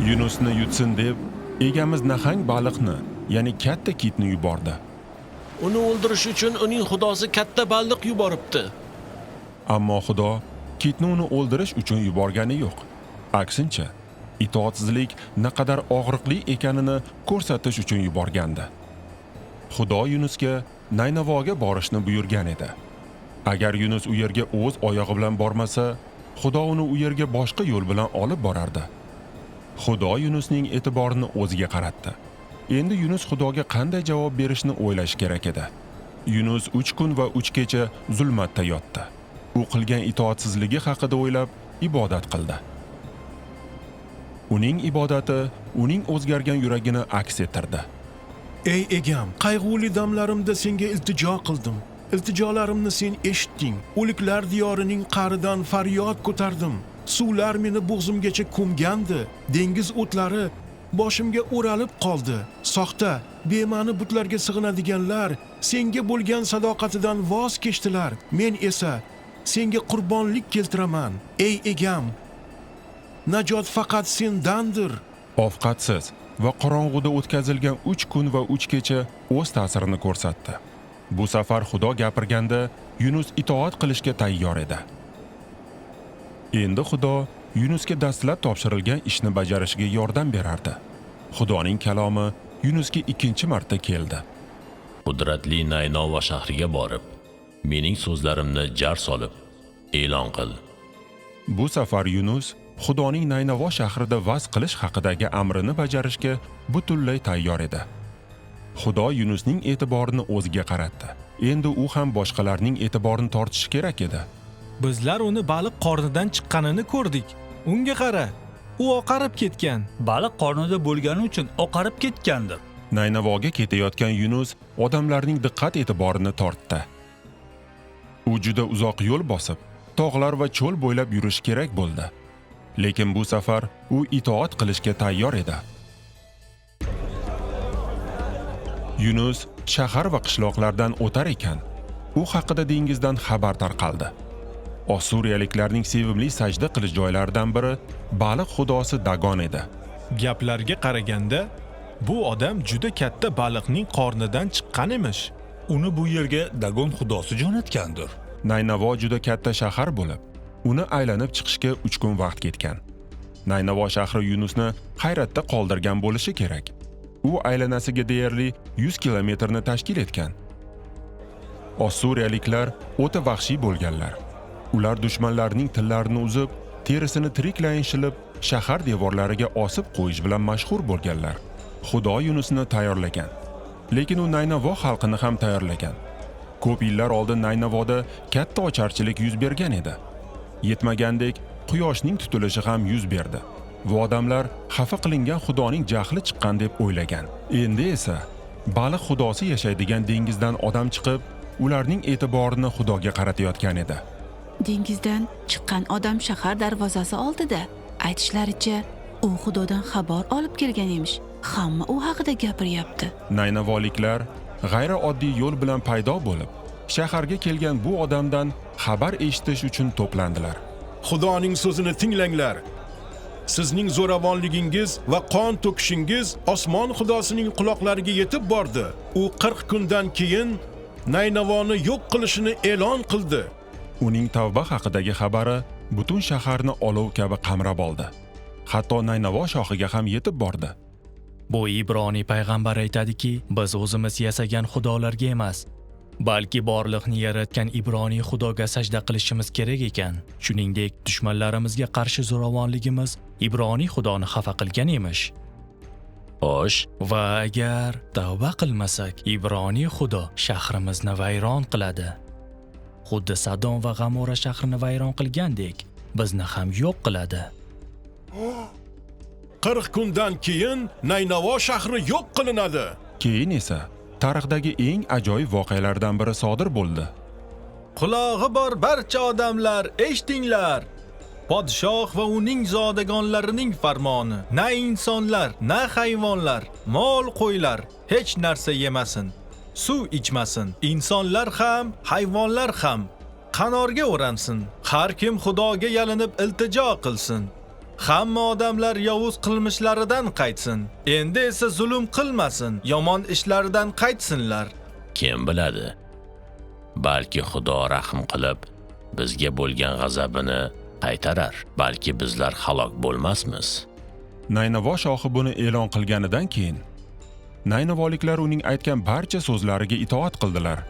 yunusni yutsin deb egamiz nahang baliqni ya'ni katta kitni yubordi. Uni o'ldirish uchun uning xudosi katta baliq yuboribdi. Ammo xudo kitni uni o'ldirish uchun yuborgani yo'q. Aksincha itoatsizlik naqadar og'riqli ekanini ko'rsatish uchun yuborgandi. Xudo yunusga naynavoga borishni buyurgan edi. Agar yunus u yerga o'z oyog'i bilan bormasa xudo uni u yerga boshqa yo'l bilan olib borardi xudo yunusning e'tiborini o'ziga qaratdi. Endi yunus xudoga qanday javob berishni o'ylash kerak edi? Yunus 3 kun va 3 kecha zulmatda yotdi. U qilgan itoatsizligi haqida o'ylab ibodat qildi. Uning ibodati uning o'zgargan yuragini aks ettirdi. Ey egam qayg'uli damlarimda senga iltijo qildim. Iltijolarimni sen eshitding. O'liklar diyorining qa'ridan faryod ko'tardim. Suvlar meni bo'g'zimgacha ko'mgandi. Dengiz o'tlari boshimga o'ralib qoldi. Soxta bema'ni butlarga sig'inadiganlar senga bo'lgan sadoqatidan voz kechdilar. Men esa senga qurbonlik keltiraman ey egam. Najot faqat sendandir. Ovqatsiz va qorong'uda o'tkazilgan uch kun va uch kecha o'z ta'sirini ko'rsatdi. Bu safar xudo gapirganda yunus itoat qilishga tayyor edi. Endi xudo yunusga dastlab topshirilgan ishni bajarishiga yordam berardi. Xudoning kalomi yunusga ikkinchi marta keldi. Qudratli naynova shahriga borib mening so'zlarimni jar solib e'lon qil. Bu safar yunus xudoning naynavo shahrida vaz qilish haqidagi amrini bajarishga butunlay tayyor edi. Xudo yunusning e'tiborini o'ziga qaratdi. Endi u ham boshqalarning e'tiborini tortishi kerak edi Bizlar uni baliq qornidan chiqqanini ko'rdik. Unga qara. U oqarib ketgan. baliq qornida bo'lgani uchun oqarib ketgandir naynavoga ketayotgan yunus odamlarning diqqat e'tiborini tortdi u juda uzoq yo'l bosib tog'lar va cho'l bo'ylab yurish kerak bo'ldi lekin bu safar u itoat qilishga tayyor edi yunus shahar va qishloqlardan o'tar ekan u haqida dengizdan xabar tarqaldi ossuriyaliklarning sevimli sajda qilish joylaridan biri baliq xudosi dagon edi. Gaplarga qaraganda, bu odam juda katta baliqning qornidan chiqqan emish. uni bu yerga dagon xudosi jo'natgandir. Naynavo juda katta shahar bo'lib uni aylanib chiqishga uch kun vaqt ketgan. Naynavo shahri yunusni hayratda qoldirgan bo'lishi kerak. U aylanasiga deyarli 100 kilometrni tashkil etgan. Ossuriyaliklar o'ta vahshiy bo'lganlar ular dushmanlarning tillarini uzib terisini tiriklayin shilib shahar devorlariga osib qo'yish bilan mashhur bo'lganlar. Xudo yunusni tayyorlagan. Lekin u naynavo xalqini ham tayyorlagan. Ko'p yillar oldin naynavoda katta ocharchilik yuz bergan edi. Yetmagandek quyoshning tutilishi ham yuz berdi. Va odamlar xafa qilingan xudoning jahli chiqqan deb o'ylagan. Endi esa baliq xudosi yashaydigan dengizdan odam chiqib ularning e'tiborini xudoga qaratayotgan edi. Dengizdan chiqqan odam shahar darvozasi oldida. Aytishlaricha u xudodan xabar olib kelgan emish. Hamma u haqida gapiryapti. Naynavoliklar g'ayrioddiy yo'l bilan paydo bo'lib shaharga kelgan bu odamdan xabar eshitish uchun to'plandilar. Xudoning so'zini tinglanglar. Sizning zo'ravonligingiz va qon to'kishingiz osmon xudosining quloqlariga yetib bordi. U 40 kundan keyin naynavoni yo'q qilishini e'lon qildi uning tavba haqidagi xabari butun shaharni olov kabi qamrab oldi hatto naynavo shohiga ham yetib bordi Bu Ibroniy payg'ambar aytadiki, biz o'zimiz yasagan xudolarga emas, balki borliqni yaratgan Ibroniy xudoga sajda qilishimiz kerak ekan. Shuningdek, dushmanlarimizga qarshi zo'ravonligimiz Ibroniy xudoni xafa qilgan emish. xo'sh Va agar tavba qilmasak, Ibroniy xudo shahrimizni vayron qiladi. Xuddi Sadom va G'amora shahrini vayron qilgandek, bizni ham yo'q qiladi. 40 kundan keyin naynavo shahri yo'q qilinadi keyin esa tarixdagi eng ajoyib voqealardan biri sodir bo'ldi Qulog'i bor barcha odamlar, eshitinglar. Podshoh va uning zodagonlarining farmoni: na insonlar, na hayvonlar, mol qo'ylar hech narsa yemasin, suv ichmasin. Insonlar ham, hayvonlar ham qanorga o'ransin. Har kim Xudoga yalinib iltijo qilsin. hamma odamlar yovuz qilmishlaridan qaytsin endi esa zulm qilmasin yomon ishlaridan qaytsinlar Kim biladi? Balki Xudo rahm qilib bizga bo'lgan g'azabini qaytarar. Balki bizlar halok bo'lmasmiz. Naynavo shohi buni e'lon qilganidan keyin Naynavoliklar uning aytgan barcha so'zlariga itoat qildilar.